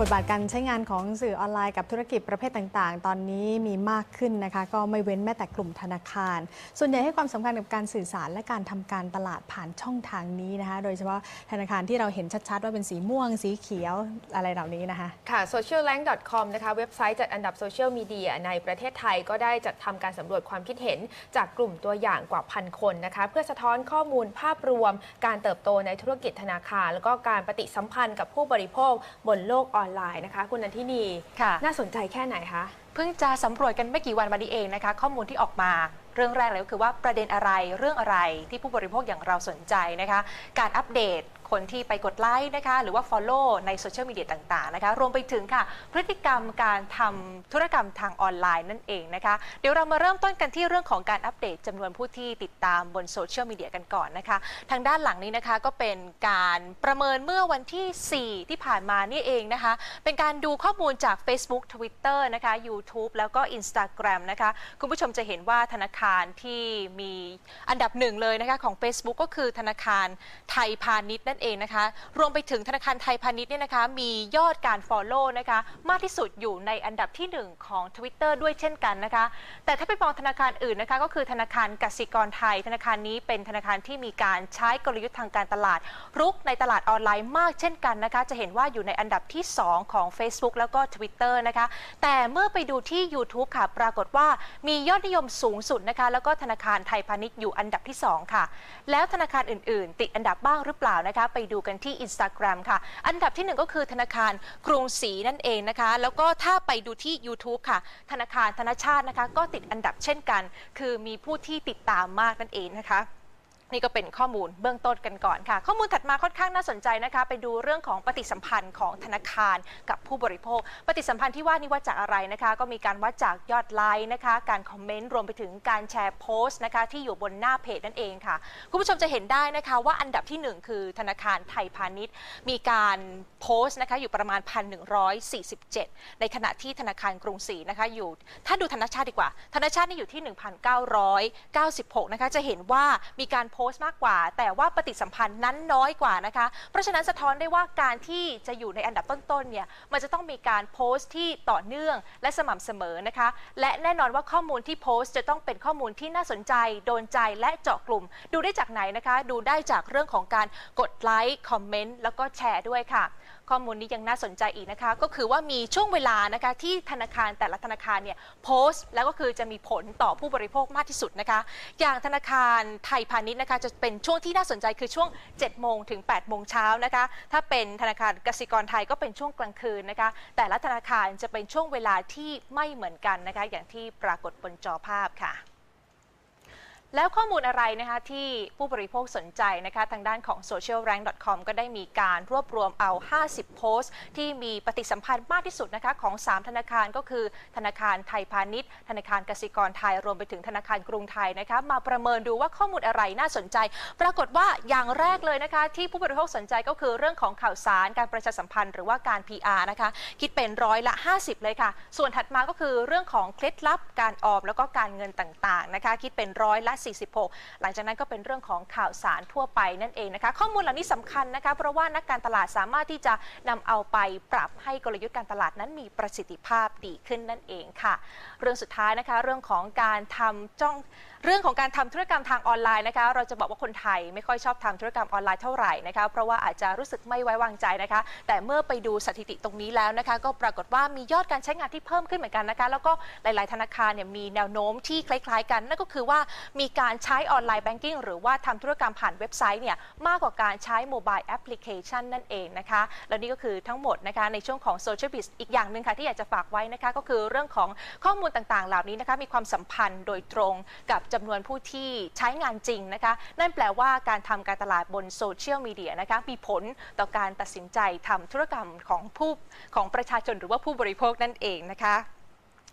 บทบาทการใช้งานของสื่อออนไลน์กับธุรกิจประเภทต่างๆ ตอนนี้มีมากขึ้นนะคะ ก็ไม่เว้นแม้แต่กลุ่มธนาคาร ส่วนใหญ่ให้ความสำคัญกับการสื่อสารและการทำการตลาดผ่านช่องทางนี้นะคะ โดยเฉพาะธนาคารที่เราเห็นชัดๆ ว่าเป็นสีม่วง สีเขียวอะไรเหล่านี้นะคะ ค่ะ socialrank.com นะคะเว็บไซต์จัดอันดับโซเชียลมีเดียในประเทศไทยก็ได้จัดทำการสำรวจความคิดเห็นจากกลุ่มตัวอย่างกว่าพันคนนะคะเพื่อสะท้อนข้อมูลภาพรวม การเติบโตในธุรกิจธนาคาร แล้วก็การปฏิสัมพันธ์กับผู้บริโภคบนโลกออนไลน์นะคะคุณนันทินีค่ะน่าสนใจแค่ไหนคะเพิ่งจะสำรวจกันไม่กี่วันมานี้เองนะคะ ข้อมูลที่ออกมาเรื่องแรกเลยก็คือว่าประเด็นอะไรเรื่องอะไรที่ผู้บริโภคอย่างเราสนใจนะคะ การอัปเดต คนที่ไปกดไลค์นะคะ หรือว่า Follow ในโซเชียลมีเดียต่างๆนะคะ รวมไปถึงค่ะ พฤติกรรมการทำธุรกรรมทางออนไลน์นั่นเองนะคะ เดี๋ยวเรามาเริ่มต้นกันที่เรื่องของการอัปเดตจำนวนผู้ที่ติดตามบนโซเชียลมีเดียกันก่อนนะคะ ทางด้านหลังนี้นะคะก็เป็นการประเมินเมื่อวันที่ 4 ที่ผ่านมานี่เองนะคะ เป็นการดูข้อมูลจาก Facebook Twitter นะคะ YouTube แล้วก็ Instagram นะคะ คุณผู้ชมจะเห็นว่าธนาคารที่มีอันดับหนึ่งเลยนะคะของ Facebook ก็คือธนาคารไทยพาณิชย์นั่นเองนะคะ รวมไปถึงธนาคารไทยพาณิชย์เนี่ยนะคะ มียอดการ Follow นะคะ มากที่สุดอยู่ในอันดับที่ 1 ของ Twitter ด้วยเช่นกันนะคะ แต่ถ้าไปมองธนาคารอื่นนะคะ ก็คือธนาคารกสิกรไทย ธนาคารนี้เป็นธนาคารที่มีการใช้กลยุทธ์ทางการตลาด รุกในตลาดออนไลน์มากเช่นกันนะคะ จะเห็นว่าอยู่ในอันดับที่ 2 ของ Facebook แล้วก็ Twitter นะคะ แต่เมื่อไปดูที่ YouTube ค่ะ ปรากฏว่ามียอดนิยมสูงสุดนะคะ แล้วก็ธนาคารไทยพาณิชย์อยู่อันดับที่ 2 ค่ะ แล้วธนาคารอื่น ๆ ติดอันดับบ้างหรือเปล่านะคะไปดูกันที่ Instagram ค่ะ อันดับที่ 1 ก็คือธนาคารกรุงศรีนั่นเองนะคะ แล้วก็ถ้าไปดูที่ YouTube ค่ะ ธนาคารธนชาตินะคะ ก็ติดอันดับเช่นกัน คือมีผู้ที่ติดตามมากนั่นเองนะคะ นี่ก็เป็นข้อมูลเบื้องต้นกันก่อนค่ะ ข้อมูลถัดมาค่อนข้างน่าสนใจนะคะ ไปดูเรื่องของปฏิสัมพันธ์ของธนาคารกับผู้บริโภค ปฏิสัมพันธ์ที่ว่านี่วัดจากอะไรนะคะ ก็มีการวัดจากยอดไลค์นะคะ การคอมเมนต์รวมไปถึงการแชร์โพสต์นะคะ ที่อยู่บนหน้าเพจนั่นเองค่ะ คุณผู้ชมจะเห็นได้นะคะว่าอันดับที่หนึ่งคือธนาคารไทยพาณิชย์ มีการโพสต์นะคะอยู่ประมาณ 1,147 ในขณะที่ธนาคารกรุงศรีนะคะอยู่ถ้าดูธนชาติดีกว่า ธนชาตินี่อยู่ที่ 1,996 นะคะจะเห็นว่ามีการโพสต์มากกว่า แต่ว่าปฏิสัมพันธ์นั้นน้อยกว่านะคะ เพราะฉะนั้นสะท้อนได้ว่าการที่จะอยู่ในอันดับต้นๆเนี่ยมันจะต้องมีการโพสต์ที่ต่อเนื่องและสม่ำเสมอนะคะ และแน่นอนว่าข้อมูลที่โพสต์จะต้องเป็นข้อมูลที่น่าสนใจ โดนใจและเจาะกลุ่ม ดูได้จากไหนนะคะ ดูได้จากเรื่องของการกดไลค์คอมเมนต์แล้วก็แชร์ด้วยค่ะ ข้อมูลนี้ยังน่าสนใจอีกนะคะ ก็คือว่ามีช่วงเวลานะคะที่ธนาคารแต่ละธนาคารเนี่ยโพสต์ แล้วก็คือจะมีผลต่อผู้บริโภคมากที่สุดนะคะ อย่างธนาคารไทยพาณิชย์นะคะจะเป็นช่วงที่น่าสนใจคือช่วง 7 โมงถึง 8 โมงเช้านะคะ ถ้าเป็นธนาคารกสิกรไทยก็เป็นช่วงกลางคืนนะคะ แต่ละธนาคารจะเป็นช่วงเวลาที่ไม่เหมือนกันนะคะ อย่างที่ปรากฏบนจอภาพค่ะ แล้วข้อมูลอะไรนะคะที่ผู้บริโภคสนใจนะคะทางด้านของ socialrank.com ก็ได้มีการรวบรวมเอา 50 โพสต์ ที่มีปฏิสัมพันธ์มากที่สุดนะคะของ 3 ธนาคารก็คือ ธนาคารไทยพาณิชย์ ธนาคารกสิกรไทยรวมไปถึงธนาคารกรุงไทยนะคะมาประเมินดูว่าข้อมูลอะไรน่าสนใจ ปรากฏว่าอย่างแรกเลยนะคะที่ผู้บริโภคสนใจก็คือเรื่องของข่าวสารการประชาสัมพันธ์หรือว่าการ PR นะคะคิดเป็นร้อยละ 50 เลยค่ะ ส่วนถัดมาก็คือเรื่องของเคล็ดลับการออมแล้วก็การเงินต่างๆนะคะคิดเป็นร้อยละ46 หลังจากนั้นก็เป็นเรื่องของข่าวสารทั่วไปนั่นเองนะคะ ข้อมูลเหล่านี้สำคัญนะคะ เพราะว่านักการตลาดสามารถที่จะนำเอาไปปรับให้กลยุทธ์การตลาดนั้นมีประสิทธิภาพดีขึ้นนั่นเองค่ะ เรื่องสุดท้ายนะคะเรื่องของการทำจ้องเรื่องของการทำธุรกรรมทางออนไลน์นะคะ เราจะบอกว่าคนไทยไม่ค่อยชอบทำธุรกรรมออนไลน์เท่าไหร่นะคะ เพราะว่าอาจจะรู้สึกไม่ไว้วางใจนะคะ แต่เมื่อไปดูสถิติตรงนี้แล้วนะคะ ก็ปรากฏว่ามียอดการใช้งานที่เพิ่มขึ้นเหมือนกันนะคะ แล้วก็หลาย ๆ ธนาคารเนี่ยมีแนวโน้มที่คล้าย ๆ กัน นั่นก็คือว่ามีการใช้ออนไลน์แบงกิ้งหรือว่าทำธุรกรรมผ่านเว็บไซต์เนี่ยมากกว่าการใช้โมบายแอปพลิเคชันนั่นเองนะคะ แล้วนี่ก็คือทั้งหมดนะคะในช่วงของ Social Biz อีกอย่างหนึ่งค่ะที่อยากจะฝากไว้นะคะก็คือเรื่องของข้อมูลต่าง ๆ เหล่านี้นะคะมีความสัมพันธ์โดยตรงกับจำนวนผู้ที่ใช้งานจริงนะคะ นั่นแปลว่าการทำการตลาดบนโซเชียลมีเดียนะคะมีผลต่อการตัดสินใจทำธุรกรรมของผู้ของประชาชนหรือว่าผู้บริโภคนั่นเองนะคะ